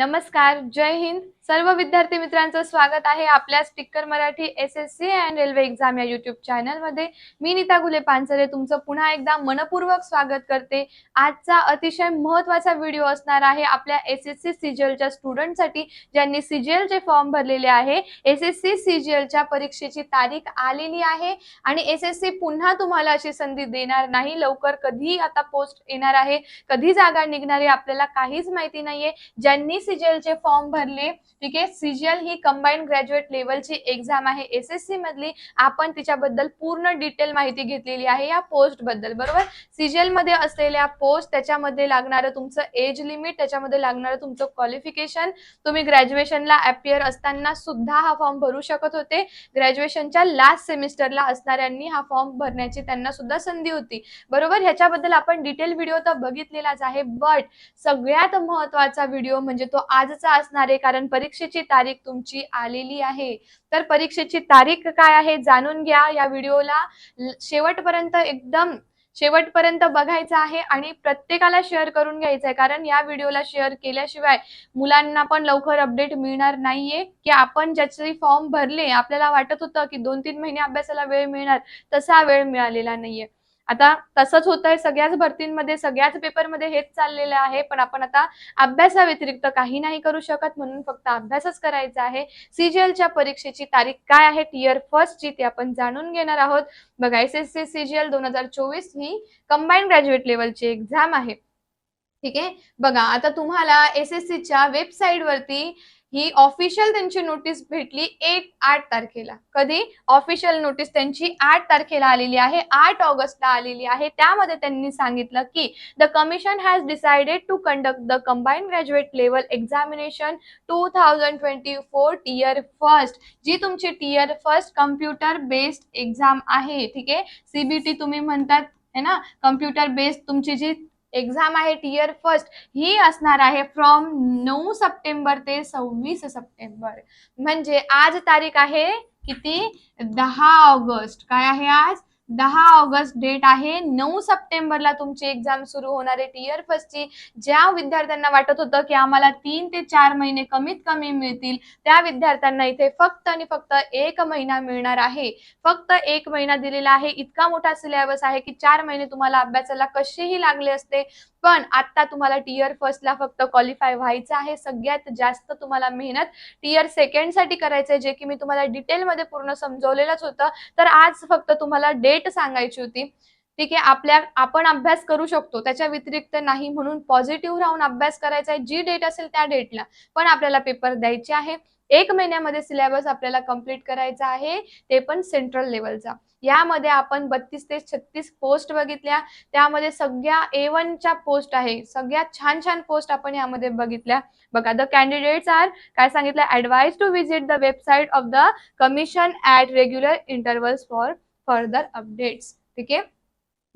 नमस्कार जय हिंद. सर्व विद्यार्थी मित्रांचं स्वागत आहे आपल्या sticker Marathi S S C and railway exam या युट्यूब चॅनलमध्ये मी नीता गुले पानसरे तुमचं पुन्हा एकदा मनपूर्वक स्वागत करते. आजचा अतिशय महत्त्वाचा व्हिडिओ असणार आहे आपल्या एस एस सी सीजीएलच्या स्टुडंटसाठी ज्यांनी सीजीएलचे फॉर्म भरलेले आहे. एस एस सी सीजीएलच्या परीक्षेची तारीख आलेली आहे आणि एस एस सी पुन्हा तुम्हाला अशी संधी देणार नाही. लवकर कधी आता पोस्ट येणार आहे. कधी जागा निघणार आहे आपल्याला काहीच माहिती नाहीये. ज्यांनी सीजीएलचे फॉर्म भरले ठीक आहे? सीजीएल ही कंबाईंड ग्रॅज्युएट लेवलची एक्झाम आहे. एस एस सी मधली आपण तिच्याबद्दल पूर्ण डिटेल माहिती घेतलेली आहे या पोस्टबद्दल बरोबर? सीजीएलमध्ये असलेल्या पोस्ट त्याच्यामध्ये लागणारं तुमचं एज लिमिट त्याच्यामध्ये लागणारं तुमचं क्वालिफिकेशन तुम्ही ग्रॅज्युएशनला अपियर असताना सुद्धा हा फॉर्म भरू शकत होते. ग्रॅज्युएशनच्या लास्ट सेमिस्टरला असणाऱ्यांनी हा फॉर्म भरण्याची त्यांना सुद्धा संधी होती. बरोबर? ह्याच्याबद्दल आपण डिटेल व्हिडिओ तर बघितलेलाच आहे बट सगळ्यात महत्त्वाचा व्हिडिओ म्हणजे तो आजचा असणार आहे कारण परीक्षेची तारीख तुमची आलेली आहे. तर परीक्षेची तारीख काय आहे जाणून घ्या या व्हिडिओला. शेवटपर्यंत एकदम शेवटपर्यंत बघायचं आहे आणि प्रत्येकाला शेअर करून घ्यायचं आहे. कारण या व्हिडिओला शेअर केल्याशिवाय मुलांना पण लवकर अपडेट मिळणार नाहीये. की आपण ज्याचे फॉर्म भरले आपल्याला वाटत होतं की दोन तीन महिने अभ्यासाला वेळ मिळणार तसा वेळ मिळालेला नाहीये. आता तसंच होत आहे सगळ्याच भरतींमध्ये सगळ्याच पेपरमध्ये हेच चाललेलं आहे पण आपण आता अभ्यासाव्यतिरिक्त काही नाही करू शकत म्हणून फक्त अभ्यासच करायचा आहे. सीजीएलच्या परीक्षेची तारीख काय आहे? टियर फर्स्टची ती आपण जाणून घेणार आहोत. बघा एस एस सी सीजीएल दोन हजार चोवीस ही कंबाईंड ग्रॅज्युएट लेवलची एक्झाम आहे. ठीक आहे? बघा आता तुम्हाला एस एस सीच्या वेबसाईट वरती ही ऑफिशियल त्यांची नोटीस भेटली एक आठ तारखेला. कधी? ऑफिशियल नोटीस त्यांची आठ तारखेला आलेली आहे. आठ ऑगस्टला आलेली आहे. त्यामध्ये त्यांनी सांगितलं की the commission has decided to conduct the combined graduate level examination two thousand twenty four tier first जी तुमची tier first computer based exam आहे ठीक आहे? सीबीटी तुम्ही म्हणतात है ना? कम्प्युटर बेस्ड तुमची जी एक्झाम आहे टियर फर्स्ट. ही असणार आहे फ्रॉम नऊ सप्टेंबर ते सव्वीस सप्टेंबर. म्हणजे आज तारीख आहे किती? दहा ऑगस्ट. काय आहे आज? दहा ऑगस्ट डेट आहे. नऊ सप्टेंबरला तुमची एक्झाम सुरू होणार आहे टीयर फर्स्टची ज्या विद्यार्थ्यांना वाटत होतं की आम्हाला तीन ते चार महिने कमीत कमी मिळतील त्या विद्यार्थ्यांना इथे फक्त आणि फक्त एक महिना मिळणार आहे. फक्त एक महिना दिलेला आहे. इतका मोठा सिलेबस आहे की चार महिने तुम्हाला अभ्यासाला कसेही लागले असते पण आता तुम्हाला टीयर फर्स्टला फक्त क्वालिफाय व्हायचं आहे. सगळ्यात जास्त तुम्हाला मेहनत टीयर सेकंडसाठी आहे जे की मी तुम्हाला डिटेलमध्ये पूर्ण समजवलेलंच होतं. तर आज फक्त तुम्हाला डेट सांगायची होती. ठीक आहे आपल्या आपण अभ्यास करू शकतो त्याच्या व्यतिरिक्त नाही म्हणून पॉझिटिव्ह राहून अभ्यास करायचा आहे. जी डेट असेल त्या डेटला पण आपल्याला पेपर द्यायचे आहे. एक महिन्यामध्ये सिलेबस आपल्याला कंप्लीट करायचा आहे ते पण सेंट्रल लेवलचा यामध्ये आपण बत्तीस ते छत्तीस पोस्ट बघितल्या. त्यामध्ये सगळ्या ए वनच्या पोस्ट आहे. सगळ्या छान छान पोस्ट आपण यामध्ये बघितल्या. बघा द कॅन्डिडेट्स आर काय सांगितलं? Advise to visit the website of the commission at regular intervals for further updates. ठीक आहे?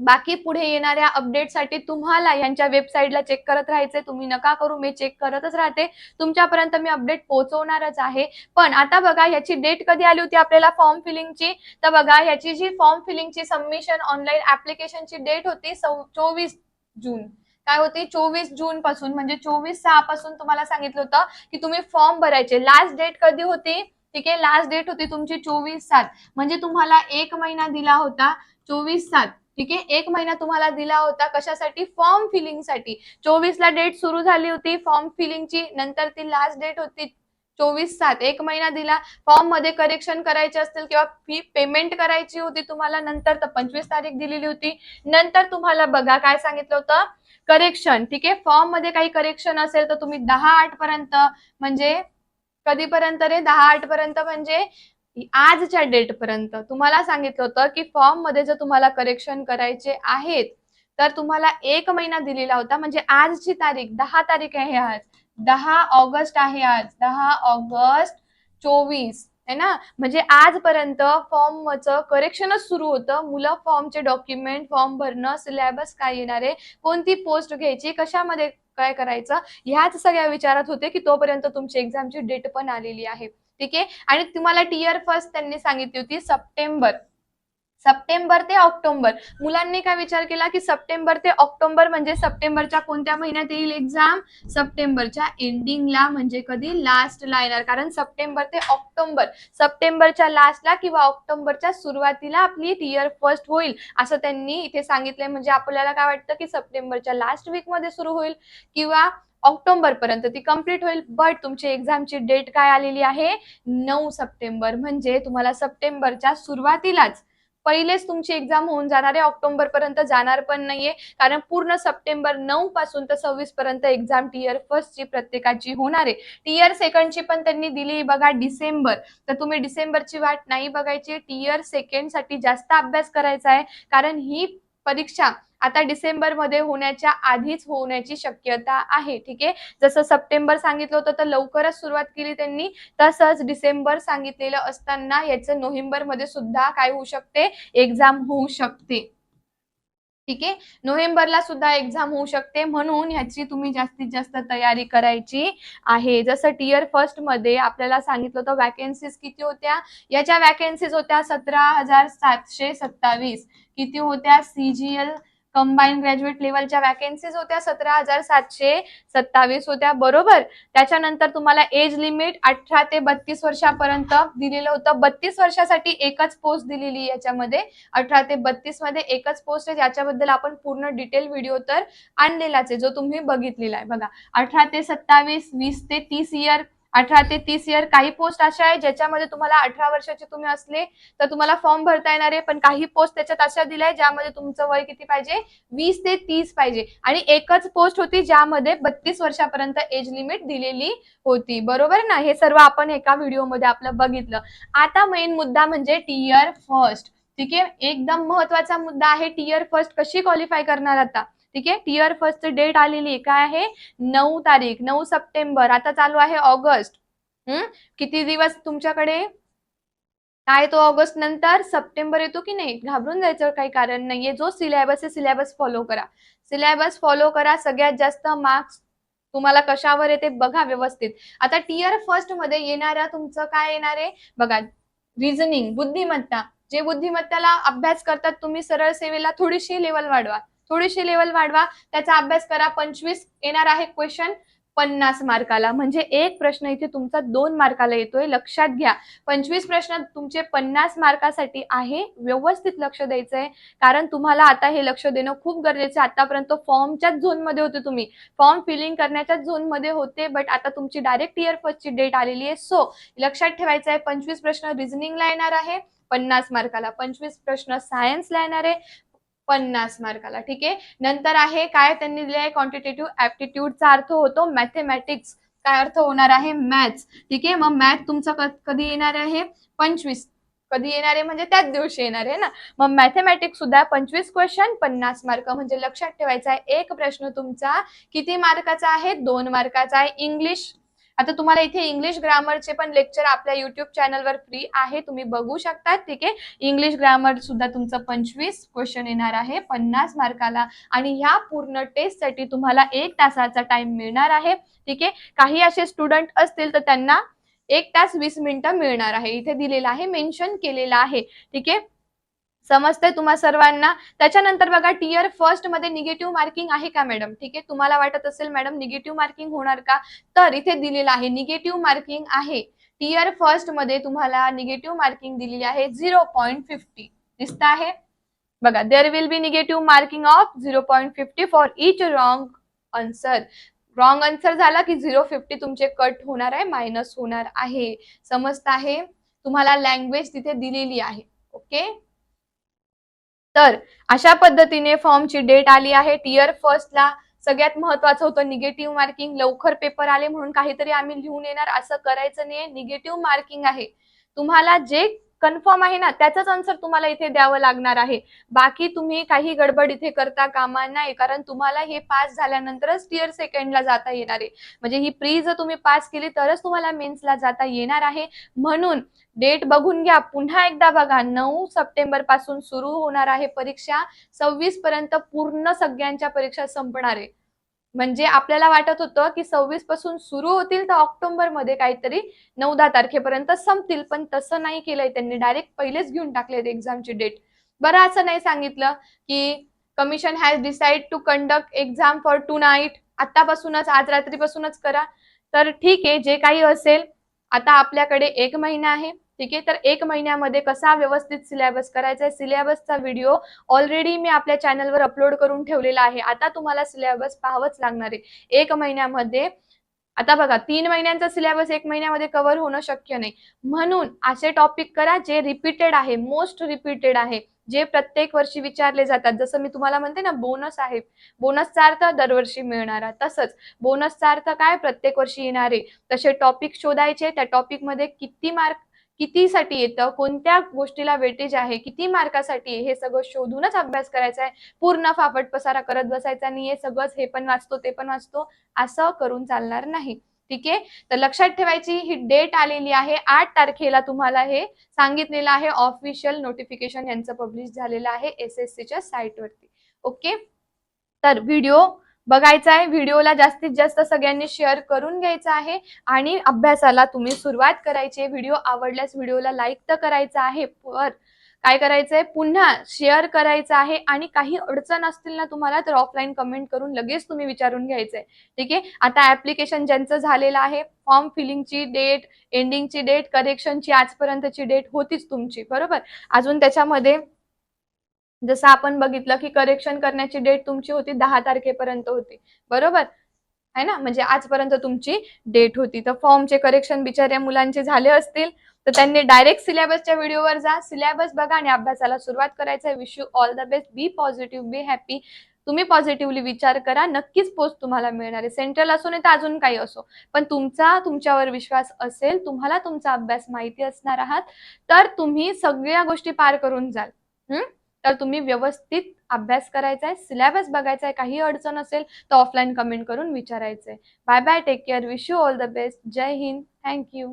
बाकी पुढे येणाऱ्या अपडेटसाठी तुम्हाला यांच्या वेबसाईटला चेक करत राहायचे तुम्ही नका करू मी चेक करतच राहते. तुमच्यापर्यंत मी अपडेट पोहोचवणारच आहे. पण आता बघा याची डेट कधी आली होती आपल्याला? फॉर्म फिलिंगची. तर बघा याची जी फॉर्म फिलिंगची सबमिशन ऑनलाईन ऍप्लिकेशनची डेट होती चोवीस जून. काय होती? चोवीस जून पासून म्हणजे चोवीस सहा पासून तुम्हाला सांगितलं होतं की तुम्ही फॉर्म भरायचे. लास्ट डेट कधी होती? ठीक आहे? लास्ट डेट होती तुमची चोवीस सात. म्हणजे तुम्हाला एक महिना दिला होता चोवीस सात. ठीक आहे? एक महिना तुम्हाला दिला होता कशासाठी? फॉर्म फिलिंगसाठी चोवीस ला डेट सुरू झाली होती. फॉर्म फिलिंगची नंतर ती लास्ट डेट होती चोवीस सात. एक महिना दिला. फॉर्ममध्ये करेक्शन करायचे असतील किंवा फी पेमेंट करायची होती तुम्हाला नंतर तर पंचवीस तारीख दिलेली होती. नंतर तुम्हाला बघा काय सांगितलं होतं? करेक्शन ठीक आहे? फॉर्ममध्ये काही करेक्शन असेल तर तुम्ही दहा आठ पर्यंत म्हणजे कधीपर्यंत रे? दहा आठ पर्यंत म्हणजे आजच्या डेट पर्यंत तुम्हाला सांगितलं होतं की फॉर्ममध्ये जर तुम्हाला करेक्शन करायचे आहेत तर तुम्हाला एक महिना दिलेला होता. म्हणजे आजची तारीख दहा तारीख आहे आज. दहा ऑगस्ट आहे आज. दहा ऑगस्ट चोवीस. है ना? म्हणजे आजपर्यंत फॉर्मचं करेक्शनच सुरू होतं. मुलं फॉर्मचे डॉक्युमेंट फॉर्म भरणं सिलेबस काय येणार आहे? कोणती पोस्ट घ्यायची? कशामध्ये काय करायचं? ह्याच सगळ्या विचारात होते की तोपर्यंत तुमची एक्झामची डेट पण आलेली आहे. ठीक आहे? आणि तुम्हाला टियर फर्स्ट त्यांनी सांगितली होती सप्टेंबर. सप्टेंबर ते ऑक्टोबर. मुलांनी काय विचार केला की सप्टेंबर ते ऑक्टोबर म्हणजे सप्टेंबरच्या कोणत्या महिन्यात येईल एक्झाम सप्टेंबरच्या एंडिंगला म्हणजे कधी? लास्टला येणार. कारण सप्टेंबर ते ऑक्टोबर. सप्टेंबरच्या लास्टला किंवा ऑक्टोबरच्या सुरुवातीला आपली टियर फर्स्ट होईल. असं त्यांनी इथे सांगितलंय. म्हणजे आपल्याला काय वाटतं की सप्टेंबरच्या लास्ट वीकमध्ये सुरू होईल किंवा ऑक्टोबर पर्यंत ती कंप्लीट होईल. बट तुमची एक्झामची डेट काय आलेली आहे? नऊ सप्टेंबर. म्हणजे तुम्हाला सप्टेंबरच्या सुरुवातीलाच पहिलेच तुमची एक्झाम होऊन जाणार आहे. ऑक्टोबर पर्यंत जाणार पण नाहीये. कारण पूर्ण सप्टेंबर नऊ पासून तर सव्वीस पर्यंत एक्झाम टीयर फर्स्ट ची प्रत्येकाची होणार आहे. टीयर सेकंडची पण त्यांनी दिली बघा डिसेंबर. तर तुम्ही डिसेंबरची वाट नाही बघायची. टीयर सेकंडसाठी जास्त अभ्यास करायचा आहे. कारण ही परीक्षा आता डिसेंबरमध्ये होण्याच्या आधीच होण्याची शक्यता आहे ठीक आहे? जसं सप्टेंबर सांगितलं होतं तर लवकरच सुरुवात केली त्यांनी. तसंच डिसेंबर सांगितलेलं असताना याचं नोव्हेंबरमध्ये सुद्धा काय होऊ शकते? एक्झाम होऊ शकते. ठीक आहे? नोव्हेंबरला सुद्धा एक्झाम होऊ शकते म्हणून ह्याची तुम्ही जास्तीत जास्त तयारी करायची आहे. जसं टीयर फर्स्टमध्ये आपल्याला सांगितलं होतं वॅकन्सीज किती होत्या? याच्या वॅकन्सीज होत्या सतरा हजार सातशे सत्तावीस. किती होत्या? सीजीएल कंबाईन ग्रॅज्युएट लेवलच्या वॅकेन्सीज होत्या सतरा हजार सातशे सत्तावीस होत्या बरोबर? त्याच्यानंतर तुम्हाला एज लिमिट अठरा ते बत्तीस वर्षापर्यंत दिलेलं होतं. बत्तीस वर्षासाठी एकच पोस्ट दिलेली याच्यामध्ये. अठरा ते बत्तीसमध्ये एकच पोस्ट आहे. याच्याबद्दल आपण पूर्ण डिटेल व्हिडिओ तर आणलेलाच आहे जो तुम्ही बघितलेला आहे. बघा अठरा ते सत्तावीस वीस ते तीस इयर अठरा ते तीस इयर काही पोस्ट अशा आहे ज्याच्यामध्ये तुम्हाला अठरा वर्षाचे तुम्ही असले तर तुम्हाला फॉर्म भरता येणार आहे. पण काही पोस्ट त्याच्यात अशा दिल्या आहे ज्यामध्ये तुमचं वय किती पाहिजे? वीस ते तीस पाहिजे. आणि एकच पोस्ट होती ज्यामध्ये बत्तीस वर्षापर्यंत एज लिमिट दिलेली होती. बरोबर ना? हे सर्व आपण एका व्हिडिओमध्ये आपलं बघितलं. आता मेन मुद्दा म्हणजे टीयर फर्स्ट ठीक? आहे एकदम महत्त्वाचा मुद्दा आहे टीयर फर्स्ट कशी क्वालिफाय करणार आता? ठीक आहे? टीयर फर्स्ट डेट आलेली काय आहे? नऊ तारीख नऊ सप्टेंबर. आता चालू आहे ऑगस्ट. हम्म किती दिवस तुमच्याकडे? काय तो ऑगस्ट नंतर? सप्टेंबर येतो की नाही? घाबरून जायचं काही कारण नाहीये. जो सिलेबस आहे सिलेबस फॉलो करा. सिलेबस फॉलो करा. सगळ्यात जास्त मार्क्स तुम्हाला कशावर येते? बघा व्यवस्थित. आता टीयर फर्स्टमध्ये येणाऱ्या तुमचं काय येणार आहे? बघा रिझनिंग बुद्धिमत्ता. जे बुद्धिमत्ताला अभ्यास करतात तुम्ही सरळ सेवेला थोडीशी लेवल वाढवा. थोडीशी लेवल वाढवा. त्याचा अभ्यास करा. पंचवीस येणार आहे क्वेश्चन पन्नास मार्काला. म्हणजे एक प्रश्न इथे तुमचा दोन मार्काला येतोय. लक्षात घ्या. पंचवीस प्रश्न तुमचे पन्नास मार्कासाठी आहे. व्यवस्थित लक्ष द्यायचं आहे कारण तुम्हाला आता हे लक्ष देणं खूप गरजेचं आहे. आतापर्यंत फॉर्मच्याच झोनमध्ये होते तुम्ही. फॉर्म फिलिंग करण्याच्याच झोनमध्ये होते बट आता तुमची डायरेक्ट इयर फर्स्टची डेट आलेली आहे. सो लक्षात ठेवायचं आहे. पंचवीस प्रश्न रिझनिंगला येणार आहे. पन्नास मार्काला. पंचवीस प्रश्न सायन्सला येणार आहे. पन्नास मार्काला ठीक आहे? नंतर आहे काय त्यांनी दिले आहे? क्वांटिटेटिव्ह ऍप्टिट्यूडचा अर्थ होतो मॅथेमॅटिक्स काय अर्थ होणार आहे? मॅथ्स ठीक आहे? मग मॅथ तुमचा क- कधी येणार आहे? पंचवीस. कधी येणार आहे? म्हणजे त्याच दिवशी येणार आहे ना? मग मॅथेमॅटिक्स सुद्धा पंचवीस क्वेश्चन पन्नास मार्क. म्हणजे लक्षात ठेवायचा आहे एक प्रश्न तुमचा. किती मार्काचा आहे? दोन मार्काचा आहे. इंग्लिश आता तुम्हाला इथे इंग्लिश ग्रामरचे पण लेक्चर आपल्या युट्यूब चॅनलवर फ्री आहे. तुम्ही बघू शकता. ठीक आहे? इंग्लिश ग्रामर सुद्धा तुमचं पंचवीस क्वेश्चन येणार आहे. पन्नास मार्काला आणि ह्या पूर्ण टेस्टसाठी तुम्हाला एक तासाचा टाइम मिळणार आहे. ठीक आहे? काही असे स्टुडंट असतील तर त्यांना एक तास वीस मिनिटं मिळणार आहे. इथे दिलेलं आहे. मेन्शन केलेलं आहे. ठीक आहे? समजतंय तुम्हा सर्वांना? त्याच्यानंतर बघा टीयर फर्स्टमध्ये निगेटिव्ह मार्किंग आहे का मॅडम ठीक आहे? तुम्हाला वाटत असेल मॅडम निगेटिव्ह मार्किंग होणार का? तर इथे दिलेलं आहे निगेटिव्ह मार्किंग आहे. टीयर फर्स्टमध्ये तुम्हाला निगेटिव्ह मार्किंग दिलेली आहे झिरो पॉईंट फिफ्टी दिसत आहे? बघा there will be negative marking of zero point fifty for each wrong answer wrong answer झाला की झिरो फिफ्टी तुमचे कट होणार आहे मायनस होणार आहे. समजत आहे? तुम्हाला लँग्वेज तिथे दिलेली आहे. ओके तर अशा पद्धतीने फॉर्मची डेट आली आहे. टीयर फर्स्टला सगळ्यात महत्वाचं होतं निगेटिव्ह मार्किंग लवकर पेपर आले म्हणून काहीतरी आम्ही लिहून येणार. असं करायचं नाही निगेटिव्ह मार्किंग आहे. तुम्हाला जे कन्फर्म आहे ना त्याचाच आन्सर तुम्हाला इथे द्यावं लागणार आहे. बाकी तुम्ही काही गडबड इथे करता कामा नाही कारण तुम्हाला हे पास झाल्यानंतरच टिअर सेकंडला जाता येणार आहे. म्हणजे ही प्री जर तुम्ही पास केली तरच तुम्हाला मेन्सला जाता येणार आहे. म्हणून डेट बघून घ्या पुन्हा एकदा बघा नऊ सप्टेंबरपासून सुरू होणार आहे परीक्षा. सव्वीस पर्यंत पूर्ण सगळ्यांच्या परीक्षा संपणार आहे. म्हणजे आपल्याला वाटत होतं की सव्वीसपासून सुरू होतील तर ऑक्टोबरमध्ये काहीतरी नऊ दहा तारखेपर्यंत संपतील पण तसं नाही केलंय त्यांनी. डायरेक्ट पहिलेच घेऊन टाकले एक्झामची डेट बरं असं नाही सांगितलं की commission has decide to conduct exam for tonight आतापासूनच आज रात्रीपासूनच करा. तर ठीक आहे जे काही असेल आता आपल्याकडे एक महिना आहे. ठीक आहे? तर एक महिन्यामध्ये कसा व्यवस्थित सिलेबस करायचा आहे? सिलेबसचा व्हिडिओ ऑलरेडी मी आपल्या चॅनलवर अपलोड करून ठेवलेला आहे. आता तुम्हाला सिलेबस पाहावंच लागणार आहे. एक महिन्यामध्ये आता बघा तीन महिन्यांचा सिलेबस एक महिन्यामध्ये कव्हर होणं शक्य नाही. म्हणून असे टॉपिक करा जे रिपीटेड आहे मोस्ट रिपीटेड आहे जे प्रत्येक वर्षी विचारले जातात. जसं मी तुम्हाला म्हणते ना बोनस आहे. बोनसचा अर्थ दरवर्षी मिळणारा. तसंच बोनसचा अर्थ काय? प्रत्येक वर्षी येणारे. तसे टॉपिक शोधायचे. त्या टॉपिकमध्ये किती मार्क कितीसाठी येतं कोणत्या गोष्टीला वेटेज आहे किती मार्कासाठी हे सगळं शोधूनच अभ्यास करायचा आहे. पूर्ण फाफट पसारा करत बसायचा नाही हे सगळंच हे पण वाचतो ते पण वाचतो असं करून चालणार नाही. ठीक आहे? तर लक्षात ठेवायची ही डेट आलेली आहे आठ तारखेला तुम्हाला हे सांगितलेलं आहे ऑफिशियल नोटिफिकेशन यांचं पब्लिश झालेलं आहे एस एस सीच्या साईटवरती ओके तर व्हिडिओ बघायचा आहे. व्हिडिओला जास्तीत जास्त सगळ्यांनी शेअर करून घ्यायचा आहे आणि अभ्यासाला तुम्ही सुरुवात करायची आहे. व्हिडिओ आवडल्यास व्हिडिओला लाईक तर करायचं आहे पर काय करायचंय? पुन्हा शेअर करायचं आहे आणि काही अडचण असतील ना तुम्हाला तर ऑफलाईन कमेंट करून लगेच तुम्ही विचारून घ्यायचंय. ठीक आहे? आता ऍप्लिकेशन ज्यांचं झालेलं आहे फॉर्म फिलिंगची डेट एंडिंगची डेट करेक्शनची आजपर्यंतची डेट होतीच तुमची. बरोबर? अजून त्याच्यामध्ये जसं आपण बघितलं की करेक्शन करण्याची डेट तुमची होती दहा तारखेपर्यंत होती. बरोबर? आहे ना? म्हणजे आजपर्यंत तुमची डेट होती. तर फॉर्मचे करेक्शन बिचाऱ्या मुलांचे झाले असतील तर त्यांनी डायरेक्ट सिलेबसच्या व्हिडिओवर जा. सिलेबस बघा आणि अभ्यासाला सुरुवात करायचं wish you all the best be positive be happy तुम्ही पॉझिटिव्हली विचार करा. नक्कीच पोस्ट तुम्हाला मिळणार आहे. सेंट्रल असो नाही तर अजून काही असो. पण तुमचा तुमच्यावर विश्वास असेल तुम्हाला तुमचा अभ्यास माहिती असणार आहात तर तुम्ही सगळ्या गोष्टी पार करून जाल. हम्म? तर तुम्ही व्यवस्थित अभ्यास करायचा आहे सिलेबस बघायचा आहे काही अडचण असेल तर ऑफलाईन कमेंट करून विचारायचं आहे bye bye take care wish you all the best Jai Hind. Thank you